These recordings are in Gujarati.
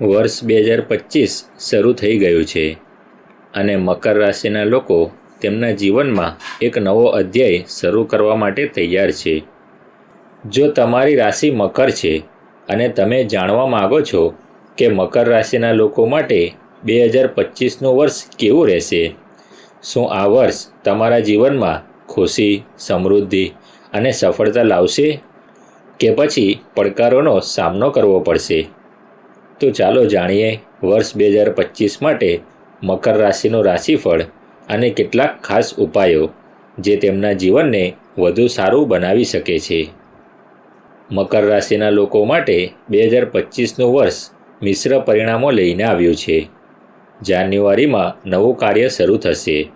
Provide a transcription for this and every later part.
વર્ષ બે હજાર પચીસ શરૂ થઈ ગયું છે અને મકર રાશિના લોકો તેમના જીવનમાં એક નવો અધ્યાય શરૂ કરવા માટે તૈયાર છે. જો તમારી રાશિ મકર છે અને તમે જાણવા માગો છો કે મકર રાશિના લોકો માટે બે હજાર પચીસનું વર્ષ કેવું રહેશે, શું આ વર્ષ તમારા જીવનમાં ખુશી, સમૃદ્ધિ અને સફળતા લાવશે કે પછી પડકારોનો સામનો કરવો પડશે? તો ચાલો જાણીએ વર્ષ બે હજાર પચીસ માટે મકર રાશિનું રાશિફળ અને કેટલાક ખાસ ઉપાયો જે તેમના જીવનને વધુ સારું બનાવી શકે છે. મકર રાશિના લોકો માટે બે હજાર પચીસનું વર્ષ મિશ્ર પરિણામો લઈને આવ્યું છે. જાન્યુઆરીમાં નવું કાર્ય શરૂ થશે.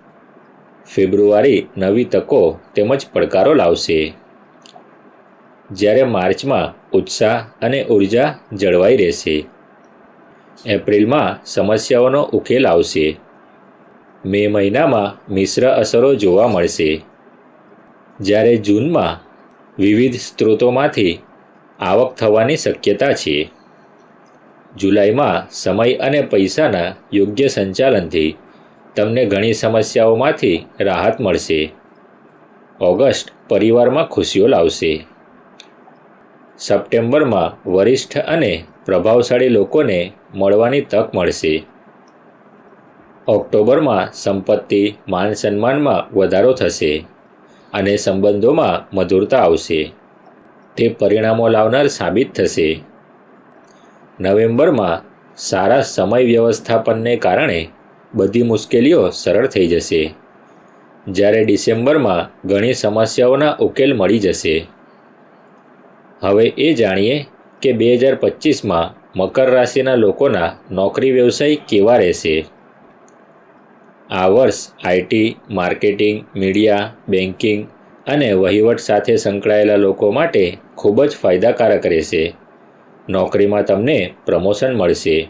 ફેબ્રુઆરી નવી તકો તેમજ પડકારો લાવશે. જ્યારે માર્ચમાં ઉત્સાહ અને ઊર્જા જળવાઈ રહેશે. એપ્રિલમાં સમસ્યાઓનો ઉકેલ આવશે. મે મહિનામાં મિશ્ર અસરો જોવા મળશે. જ્યારે જૂનમાં વિવિધ સ્ત્રોતોમાંથી આવક થવાની શક્યતા છે. જુલાઈમાં સમય અને પૈસાના યોગ્ય સંચાલનથી તમને ઘણી સમસ્યાઓમાંથી રાહત મળશે. ઓગસ્ટ પરિવારમાં ખુશીઓ લાવશે. સપ્ટેમ્બરમાં વરિષ્ઠ અને પ્રભાવશાળી લોકોને મળવાની તક મળશે. ઓક્ટોબરમાં સંપત્તિ માન સન્માનમાં વધારો થશે અને સંબંધોમાં મધુરતા આવશે. તે પરિણામો લાવનાર સાબિત થશે. નવેમ્બરમાં સારા સમય વ્યવસ્થાપનને કારણે બધી મુશ્કેલીઓ સરળ થઈ જશે. જ્યારે ડિસેમ્બરમાં ઘણી સમસ્યાઓના ઉકેલ મળી જશે. હવે એ જાણીએ કે બે હજાર પચીસમાં મકર રાશિના લોકોના નોકરી વ્યવસાય કેવા રહેશે? આ વર્ષ આઈટી માર્કેટિંગ, મીડિયા બેન્કિંગ અને વહીવટ સાથે સંકળાયેલા લોકો માટે ખૂબ જ ફાયદાકારક રહેશે. નોકરીમાં તમને પ્રમોશન મળશે.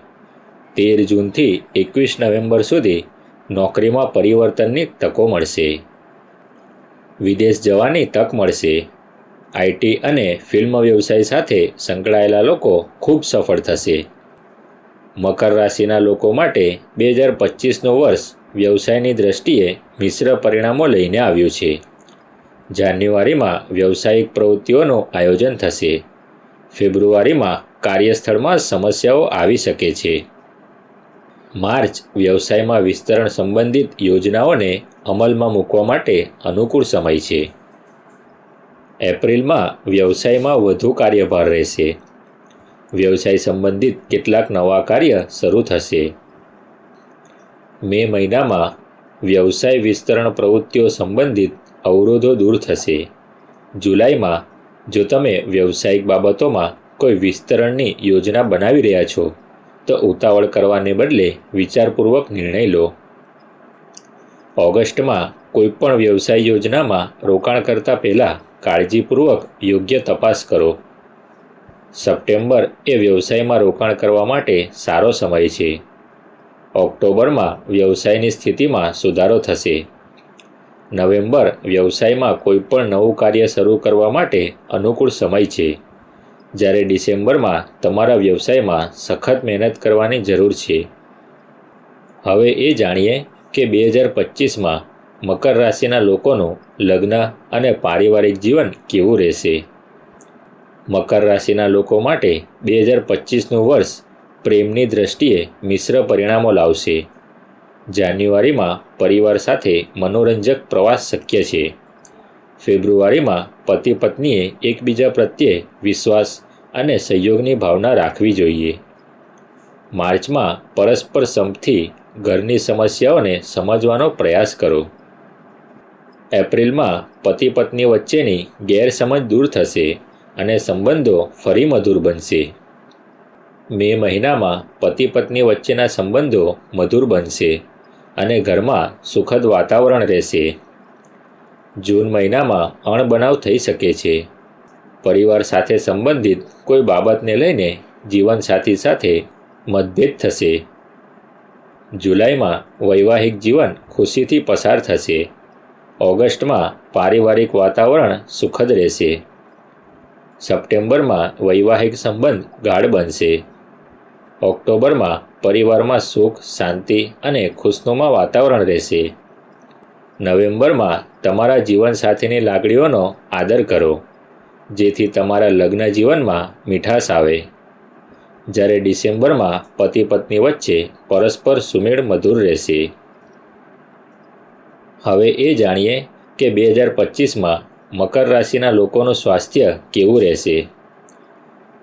તેર જૂનથી એકવીસ નવેમ્બર સુધી નોકરીમાં પરિવર્તનની તકો મળશે. વિદેશ જવાની તક મળશે. આઈટી અને ફિલ્મ વ્યવસાય સાથે સંકળાયેલા લોકો ખૂબ સફળ થશે. મકર રાશિના લોકો માટે બે હજાર પચીસનું વર્ષ વ્યવસાયની દ્રષ્ટિએ મિશ્ર પરિણામો લઈને આવ્યું છે. જાન્યુઆરીમાં વ્યવસાયિક પ્રવૃત્તિઓનું આયોજન થશે. ફેબ્રુઆરીમાં કાર્યસ્થળમાં સમસ્યાઓ આવી શકે છે. માર્ચ વ્યવસાયમાં વિસ્તરણ સંબંધિત યોજનાઓને અમલમાં મૂકવા માટે અનુકૂળ સમય છે. એપ્રિલમાં વ્યવસાયમાં વધુ કાર્યભાર રહેશે. વ્યવસાય સંબંધિત કેટલાક નવા કાર્ય શરૂ થશે. મે મહિનામાં વ્યવસાય વિસ્તરણ પ્રવૃત્તિઓ સંબંધિત અવરોધો દૂર થશે. જુલાઈમાં જો તમે વ્યવસાયિક બાબતોમાં કોઈ વિસ્તરણની યોજના બનાવી રહ્યા છો, તો ઉતાવળ કરવાને બદલે વિચારપૂર્વક નિર્ણય લો. ઓગસ્ટમાં કોઈપણ વ્યવસાય યોજનામાં રોકાણ કરતા પહેલાં કાળજીપૂર્વક યોગ્ય તપાસ કરો. સપ્ટેમ્બર એ વ્યવસાયમાં રોકાણ કરવા માટે સારો સમય છે. ઓક્ટોબરમાં વ્યવસાયની સ્થિતિમાં સુધારો થશે. નવેમ્બર વ્યવસાયમાં કોઈપણ નવું કાર્ય શરૂ કરવા માટે અનુકૂળ સમય છે. જ્યારે ડિસેમ્બરમાં તમારા વ્યવસાયમાં સખત મહેનત કરવાની જરૂર છે. હવે એ જાણીએ કે બે હજાર પચીસમાં મકર રાશિના લોકોનું લગ્ન અને પારિવારિક જીવન કેવું રહેશે? મકર રાશિના લોકો માટે બે હજાર પચીસનું વર્ષ પ્રેમની દ્રષ્ટિએ મિશ્ર પરિણામો લાવશે. જાન્યુઆરીમાં પરિવાર સાથે મનોરંજક પ્રવાસ શક્ય છે. ફેબ્રુઆરીમાં પતિ પત્નીએ એકબીજા પ્રત્યે વિશ્વાસ અને સહયોગની ભાવના રાખવી જોઈએ. માર્ચમાં પરસ્પર સંપથી ઘરની સમસ્યાઓને સમજવાનો પ્રયાસ કરો. એપ્રિલમાં પતિ પત્ની વચ્ચેની ગેરસમજ દૂર થશે અને સંબંધો ફરી મધુર બનશે. મે મહિનામાં પતિ પત્ની વચ્ચેના સંબંધો મધુર બનશે અને ઘરમાં સુખદ વાતાવરણ રહેશે. જૂન મહિનામાં અણબનાવ થઈ શકે છે. પરિવાર સાથે સંબંધિત કોઈ બાબતને લઈને જીવનસાથી સાથે મતભેદ થશે. જુલાઈમાં વૈવાહિક જીવન ખુશીથી પસાર થશે. ઓગસ્ટમાં પારિવારિક વાતાવરણ સુખદ રહેશે. સપ્ટેમ્બરમાં વૈવાહિક સંબંધ ગાઢ બનશે. ઓક્ટોબરમાં પરિવારમાં સુખ, શાંતિ અને ખુશનુમા વાતાવરણ રહેશે. નવેમ્બરમાં તમારા જીવનસાથીની લાગણીઓનો આદર કરો, જેથી તમારા લગ્ન જીવનમાં મીઠાશ આવે. જ્યારે ડિસેમ્બરમાં પતિ પત્ની વચ્ચે પરસ્પર સુમેળ મધુર રહેશે. હવે એ જાણીએ કે બે હજાર પચીસમાં મકર રાશિના લોકોનું સ્વાસ્થ્ય કેવું રહેશે.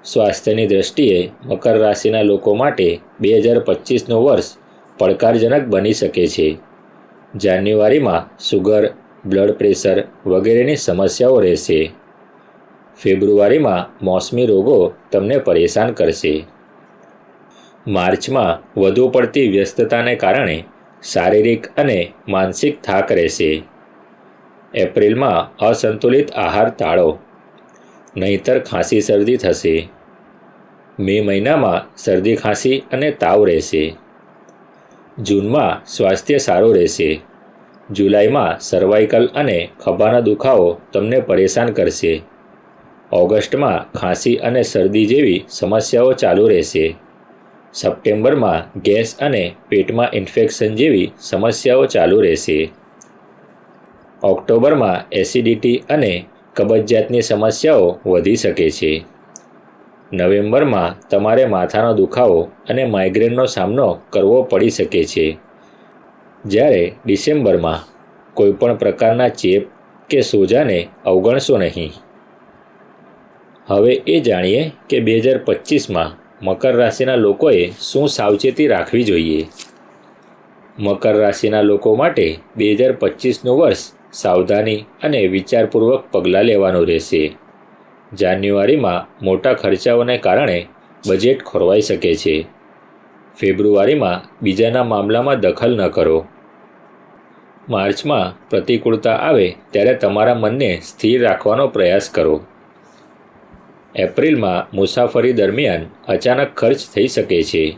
સ્વાસ્થ્યની દ્રષ્ટિએ મકર રાશિના લોકો માટે બે હજાર પચીસનું વર્ષ પડકારજનક બની શકે છે. જાન્યુઆરીમાં સુગર, બ્લડ પ્રેશર વગેરેની સમસ્યાઓ રહેશે. ફેબ્રુઆરીમાં મોસમી રોગો તમને પરેશાન કરશે. માર્ચમાં વધુ પડતી વ્યસ્તતાને કારણે શારીરિક અને માનસિક થાક રહેશે. એપ્રિલમાં અસંતુલિત આહાર ટાળો. નહીતર ખાંસી શરદી થશે. મે મહિનામાં શરદી, ખાંસી અને તાવ રહેશે. જૂનમાં સ્વાસ્થ્ય સારું રહેશે. જુલાઈમાં સર્વાઇકલ અને ખભાના દુખાવો તમને પરેશાન કરશે. ઓગસ્ટમાં ખાંસી અને શરદી જેવી સમસ્યાઓ ચાલુ રહેશે. સપ્ટેમ્બરમાં ગેસ અને પેટમાં ઇન્ફેક્શન જેવી સમસ્યાઓ ચાલુ રહેશે. ઓક્ટોબરમાં એસિડિટી અને કબજિયાતની સમસ્યાઓ વધી શકે છે. નવેમ્બરમાં તમારે માથાનો દુખાવો અને માઇગ્રેનનો સામનો કરવો પડી શકે છે. જ્યારે ડિસેમ્બરમાં કોઈપણ પ્રકારના ચેપ કે સોજાને અવગણશો નહીં. હવે એ જાણીએ કે બે હજાર પચીસમાં મકર રાશિના લોકોએ શું સાવચેતી રાખવી જોઈએ? મકર રાશિના લોકો માટે બે હજાર પચીસનું વર્ષ સાવધાની અને વિચારપૂર્વક પગલાં લેવાનું રહેશે. જાન્યુઆરીમાં મોટા ખર્ચાઓને કારણે બજેટ ખોરવાઈ શકે છે. ફેબ્રુઆરીમાં બીજાના મામલામાં દખલ ન કરો. માર્ચમાં પ્રતિકૂળતા આવે ત્યારે તમારા મનને સ્થિર રાખવાનો પ્રયાસ કરો. એપ્રિલમાં મુસાફરી દરમિયાન અચાનક ખર્ચ થઈ શકે છે.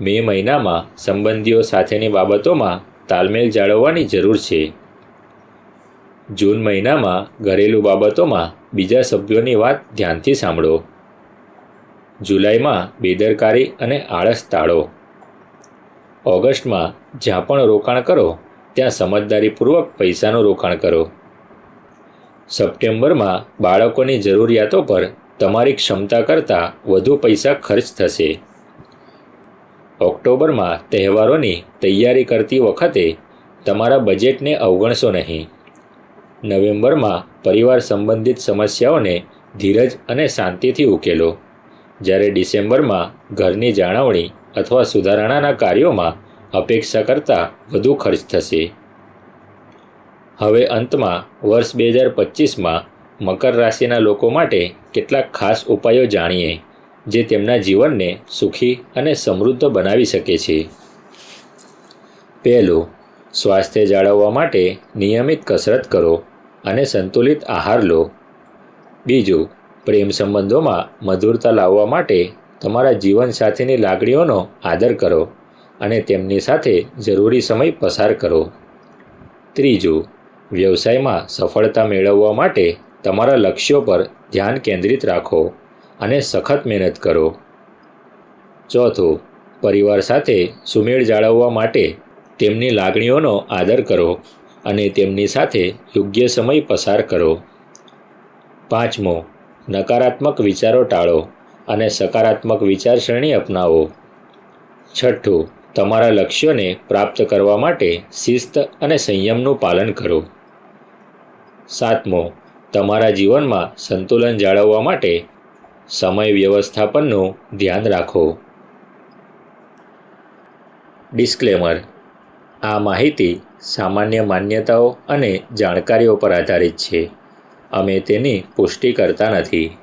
મે મહિનામાં સંબંધીઓ સાથેની બાબતોમાં તાલમેલ જાળવવાની જરૂર છે. જૂન મહિનામાં ઘરેલું બાબતોમાં બીજા સભ્યોની વાત ધ્યાનથી સાંભળો. જુલાઈમાં બેદરકારી અને આળસ ટાળો. ઓગસ્ટમાં જ્યાં પણ રોકાણ કરો, ત્યાં સમજદારીપૂર્વક પૈસાનું રોકાણ કરો. સપ્ટેમ્બરમાં બાળકોની જરૂરિયાતો પર તમારી ક્ષમતા કરતાં વધુ પૈસા ખર્ચ થશે. ઓક્ટોબરમાં તહેવારોની તૈયારી કરતી વખતે તમારા બજેટને અવગણશો નહીં. નવેમ્બરમાં પરિવાર સંબંધિત સમસ્યાઓને ધીરજ અને શાંતિથી ઉકેલો. જ્યારે ડિસેમ્બરમાં ઘરની જાળવણી અથવા સુધારણાના કાર્યોમાં અપેક્ષા કરતાં વધુ ખર્ચ થશે. હવે અંતમાં વર્ષ બે હજાર પચીસમાં મકર રાશિના લોકો માટે કેટલાક ખાસ ઉપાયો જાણીએ, જે તેમના જીવનને સુખી અને સમૃદ્ધ બનાવી શકે છે. પહેલું, સ્વાસ્થ્ય જાળવવા માટે નિયમિત કસરત કરો અને સંતુલિત આહાર લો. બીજું, પ્રેમ સંબંધોમાં મધુરતા લાવવા માટે તમારા જીવનસાથીની લાગણીઓનો આદર કરો અને તેમની સાથે જરૂરી સમય પસાર કરો. ત્રીજું વ્યવસાયમાં સફળતા મેળવવા માટે તમારા લક્ષ્યો પર ધ્યાન કેન્દ્રિત રાખો અને સખત મહેનત કરો. ચોથું, પરિવાર સાથે સુમેળ જાળવવા માટે તેમની લાગણીઓનો આદર કરો અને તેમની સાથે યોગ્ય સમય પસાર કરો. પાંચમો, નકારાત્મક વિચારો ટાળો અને સકારાત્મક વિચારસરણી અપનાવો. છઠ્ઠું, તમારા લક્ષ્યોને પ્રાપ્ત કરવા માટે શિસ્ત અને સંયમનું પાલન કરો. સાતમો, તમારા જીવનમાં સંતુલન જાળવવા માટે સમય વ્યવસ્થાપનનું ધ્યાન રાખો. ડિસ્ક્લેમર, આ માહિતી સામાન્ય માન્યતાઓ અને જાણકારીઓ પર આધારિત છે. અમે તેની પુષ્ટિ કરતા નથી.